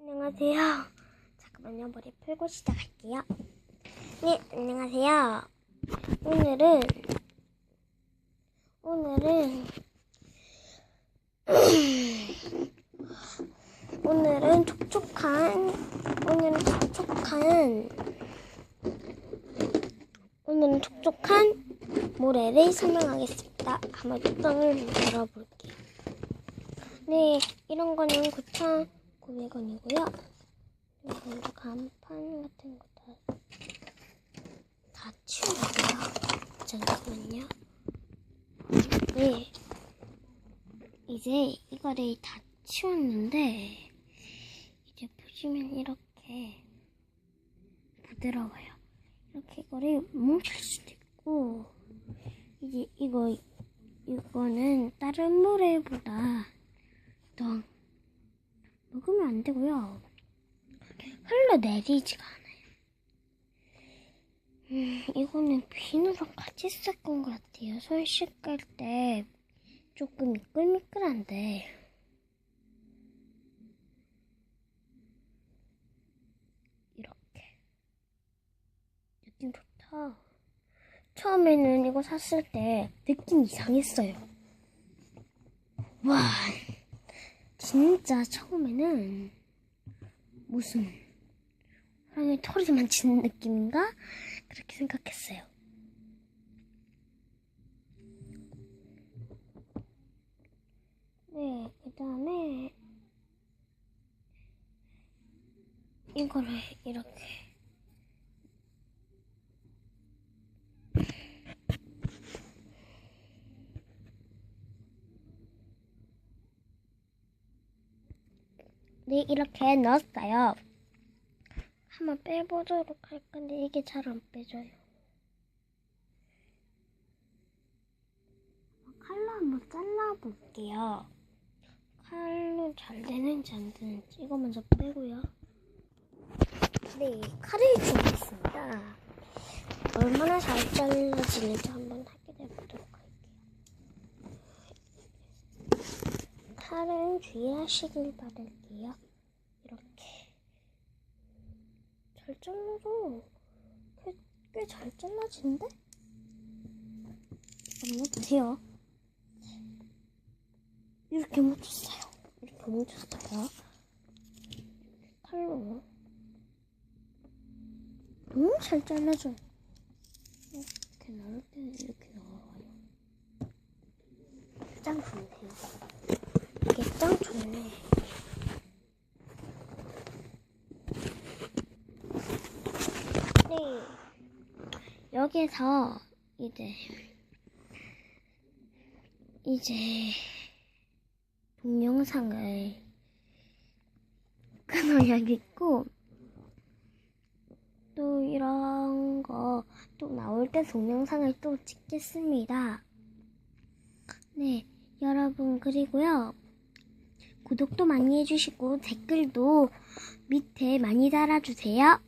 안녕하세요. 잠깐만요. 머리 풀고 시작할게요. 네, 안녕하세요. 오늘은, 오늘은, 오늘은 촉촉한, 오늘은 촉촉한, 오늘은 촉촉한 모래를 설명하겠습니다. 한번 뚜껑을 열어볼게요. 네, 이런 거는 9,900원이고요. 먼저 간판 같은 거 다, 다 치울게요. 잠시만요. 네. 이제 이거를 다 치웠는데, 이제 보시면 이렇게 부드러워요. 이렇게 이거를 뭉칠 수도 있고, 이제 이거, 이거는 다른 모래보다 더 먹으면 안 되고요. 흘러내리지가 않아요. 음, 이거는 비누랑 같이 섞은 것 같아요. 손 씻을 때 조금 미끌미끌한데. 이렇게. 느낌 좋다. 처음에는 이거 샀을 때 느낌 이상했어요. 와, 진짜 처음에는 무슨 사람이 털이 만지는 느낌인가? 그렇게 생각했어요. 네, 그 다음에 이거를 이렇게 이렇게 넣었어요. 한번 빼보도록 할 건데 이게 잘 안 빼져요. 칼로 한번 잘라볼게요. 칼로 잘 되는지 안 되는지 이거 먼저 빼고요. 네, 칼을 준비했습니다. 얼마나 잘 잘라지는지 한번 확인해 보도록 할게요. 칼은 주의하시길 바랄게요. 이렇게. 잘 잘라도 꽤잘 잘라지는데? 잠깐만요, 보세요. 이렇게 묻혔어요. 이렇게 묻혔어요. 칼로. 너무 잘 잘라줘. 이렇게 나올 때는 이렇게 나와요. 짱 좋네요. 이게 짱 좋네. 네. 여기서 이제 이제 동영상을 끊어야겠고 또 이런 거 또 나올 때 동영상을 또 찍겠습니다. 네, 여러분 그리고요. 구독도 많이 해주시고 댓글도 밑에 많이 달아주세요.